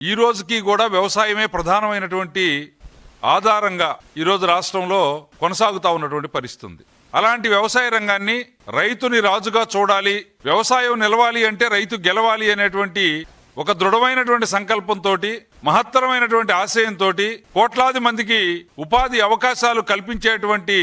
ఈ రోజుకి కూడా వ్యవసాయమే ప్రధానమైనటువంటి ఆధారంగా ఈరోజు రాష్ట్రంలో కొనసాగుతూ ఉన్నటువంటి పరిస్థితి ఉంది అలాంటి వ్యవసాయ రంగాన్ని రైతుని రాజుగా చూడాలి వ్యవసాయం నిలవాలి అంటే రైతు గెలవాలి అనేటువంటి ఒక దృఢమైనటువంటి సంకల్పంతో మహత్తరమైనటువంటి ఆశయంతో కోట్లాది మందికి ఉపాధి అవకాశాలు కల్పించేటువంటి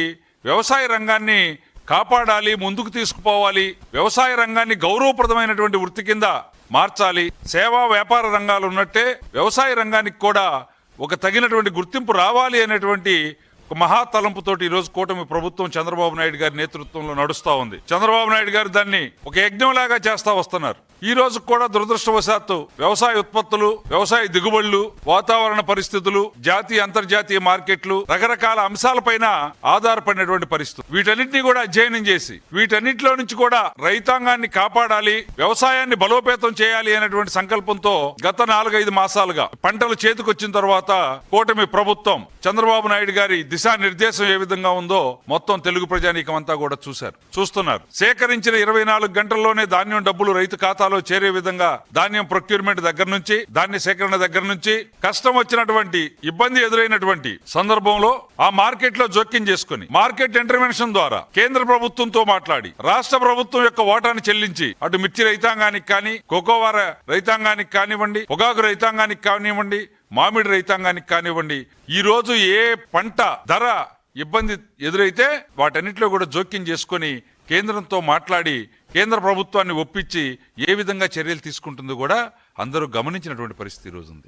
వ్యవసాయ రంగాన్ని కాపాడాలి ముందుకు తీసుకుపోవాలి వ్యవసాయ రంగాన్ని గౌరవప్రదమైనటువంటి వృత్తి కింద మార్చాలి సేవా వ్యాపార రంగాలు ఉన్నట్టే వ్యవసాయ రంగానికి కూడా ఒక తగినటువంటి గుర్తింపు రావాలి అనేటువంటి ఒక మహా తలంపుతోటి కూటమి ప్రభుత్వం చంద్రబాబు నాయుడు గారి నేతృత్వంలో నడుస్తూ ఉంది. చంద్రబాబు నాయుడు గారు దాన్ని ఒక యజ్ఞంలాగా చేస్తా వస్తున్నారు. ఈ రోజు కూడా దురదృష్టవశాత్తు వ్యవసాయ ఉత్పత్తులు వ్యవసాయ దిగుబడులు వాతావరణ పరిస్థితులు జాతీయ అంతర్జాతీయ మార్కెట్లు రకరకాల అంశాలపైన ఆధారపడినటువంటి పరిస్థితి వీటన్నిటిని కూడా అధ్యయనం చేసి వీటన్నిటిలో నుంచి కూడా రైతాంగాన్ని కాపాడాలి వ్యవసాయాన్ని బలోపేతం చేయాలి అనేటువంటి సంకల్పంతో గత నాలుగైదు మాసాలుగా పంటలు చేతికొచ్చిన తర్వాత కూటమి ప్రభుత్వం చంద్రబాబు నాయుడు గారి దిశానిర్దేశం ఏ విధంగా ఉందో మొత్తం తెలుగు ప్రజానీకం అంతా కూడా చూశారు చూస్తున్నారు. సేకరించిన ఇరవై నాలుగు గంటల్లోనే ధాన్యం డబ్బులు రైతు ఖాతా ఖాతాలో చేరే విధంగా ధాన్యం ప్రొక్యూర్మెంట్ దగ్గర నుంచి ధాన్య సేకరణ దగ్గర నుంచి కష్టం వచ్చినటువంటి ఇబ్బంది ఎదురైనటువంటి సందర్భంలో ఆ మార్కెట్లో జోక్యం చేసుకుని మార్కెట్ ఇంటర్వెన్షన్ ద్వారా కేంద్ర ప్రభుత్వంతో మాట్లాడి రాష్ట్ర ప్రభుత్వం యొక్క ఓటాన్ని చెల్లించి అటు మిర్చి రైతాంగానికి కానీ కోకోవార రైతాంగానికి కానివ్వండి పొగాకు రైతాంగానికి కానివ్వండి మామిడి రైతాంగానికి కానివ్వండి ఈ రోజు ఏ పంట ధర ఇబ్బంది ఎదురైతే వాటన్నిటిలో కూడా జోక్యం చేసుకొని కేంద్రంతో మాట్లాడి కేంద్ర ప్రభుత్వాన్ని ఒప్పించి ఏ విధంగా చర్యలు తీసుకుంటుందో కూడా అందరూ గమనించినటువంటి పరిస్థితి ఈరోజు ఉంది